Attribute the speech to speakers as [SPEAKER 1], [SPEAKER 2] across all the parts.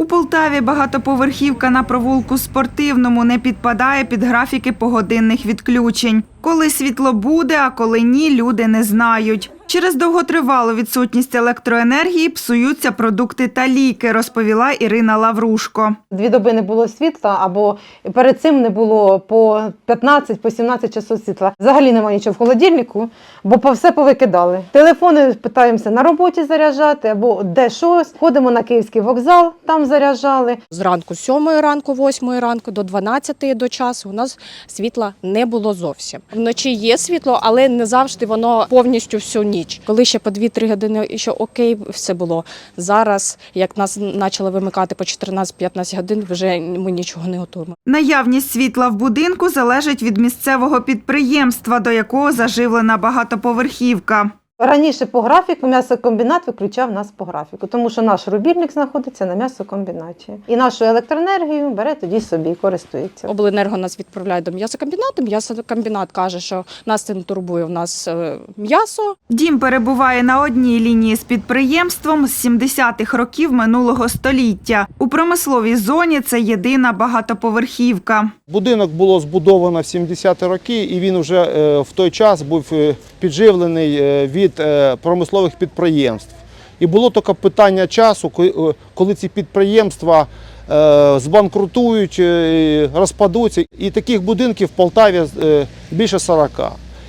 [SPEAKER 1] У Полтаві багатоповерхівка на провулку спортивному не підпадає під графіки погодинних відключень. Коли світло буде, а коли ні, люди не знають. Через довготривалу відсутність електроенергії псуються продукти та ліки, розповіла Ірина Лаврушко.
[SPEAKER 2] Дві доби не було світла, або перед цим не було по 15 по 17 часов світла. Взагалі немає нічого в холодильнику, бо по все повикидали. Телефони питаємося на роботі заряджати, або де щось. Ходимо на київський вокзал, там заряджали.
[SPEAKER 3] Зранку з 7 ранку, 8 ранку до 12 до часу у нас світла не було зовсім. Вночі є світло, але не завжди воно повністю всю ніч. Коли ще по 2-3 години ще окей, все було. Зараз, як нас почали вимикати по 14-15 годин, вже ми нічого не готуємо.
[SPEAKER 1] Наявність світла в будинку залежить від місцевого підприємства, до якого заживлена багатоповерхівка.
[SPEAKER 2] Раніше по графіку м'ясокомбінат виключав нас по графіку, тому що наш рубільник знаходиться на м'ясокомбінаті. І нашу електроенергію бере тоді собі, і користується.
[SPEAKER 3] Обленерго нас відправляє до м'ясокомбінату. М'ясокомбінат каже, що нас це не турбує. У нас е, м'ясо,
[SPEAKER 1] Дім перебуває на одній лінії з підприємством з 70-х років минулого століття. У промисловій зоні це єдина багатоповерхівка.
[SPEAKER 4] Будинок було збудовано в 70-ті роки, і він вже е, в той час був е, підживлений е, від е, промислових підприємств. І було тільки питання часу, е, коли ці підприємства е, збанкрутують, розпадуться. І таких будинків в Полтаві більше 40.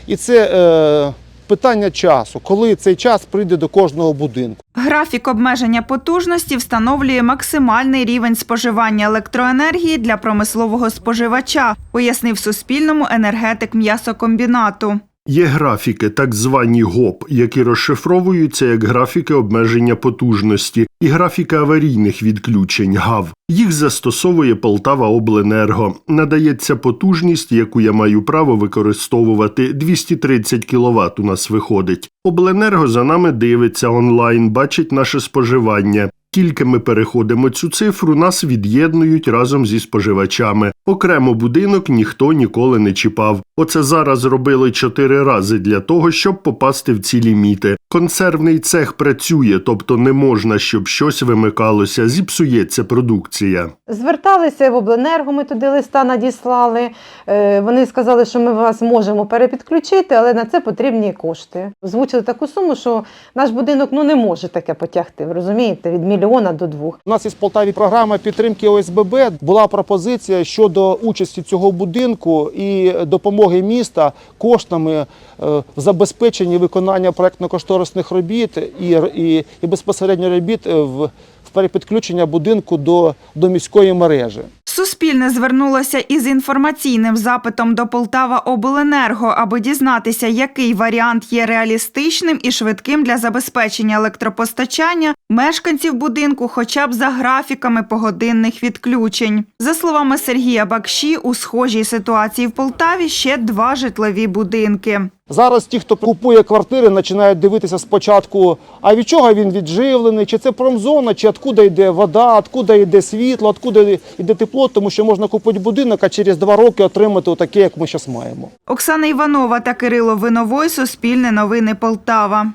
[SPEAKER 4] І це питання часу, коли цей час прийде до кожного будинку.
[SPEAKER 1] Графік обмеження потужності встановлює максимальний рівень споживання електроенергії для промислового споживача, пояснив Суспільному енергетик м'ясокомбінату.
[SPEAKER 5] Є графіки, так звані ГОП, які розшифровуються як графіки обмеження потужності, і графіки аварійних відключень ГАВ. Їх застосовує Полтава Обленерго. Надається потужність, яку я маю право використовувати 230 кВт у нас виходить. Обленерго за нами дивиться онлайн, бачить наше споживання. Тільки ми переходимо цю цифру, нас від'єднують разом зі споживачами. Окремо будинок ніхто ніколи не чіпав. Оце зараз зробили чотири рази для того, щоб попасти в ці ліміти. Консервний цех працює, тобто не можна, щоб щось вимикалося, зіпсується продукція.
[SPEAKER 2] Зверталися в обленерго, ми туди листа надіслали. Е, Вони сказали, що ми вас можемо перепідключити, але на це потрібні кошти. Озвучили таку суму, що наш будинок ну, не може таке потягти, розумієте, від мільйона до двох.
[SPEAKER 4] У нас із Полтаві програма підтримки ОСББ. Була пропозиція щодо участі цього будинку і допомоги міста коштами е, в забезпеченні виконання проектно-кошторисних робіт і, і, і безпосередньо робіт е, в, в перепідключення будинку до, до міської мережі.
[SPEAKER 1] Суспільне звернулося із інформаційним запитом до Полтава Обленерго, аби дізнатися, який варіант є реалістичним і швидким для забезпечення електропостачання мешканців будинку, хоча б за графіками погодинних відключень. За словами Сергія Бакші, у схожій ситуації в Полтаві ще два житлові будинки.
[SPEAKER 4] Зараз ті, хто купує квартири, починають дивитися спочатку, а від чого він відживлений, чи це промзона, чи откуда йде вода, откуда йде світло, откуда йде тепло, тому що можна купити будинок, а через два роки отримати таке, як ми зараз маємо.
[SPEAKER 1] Оксана Іванова та Кирило Виновой, Суспільне новини Полтава.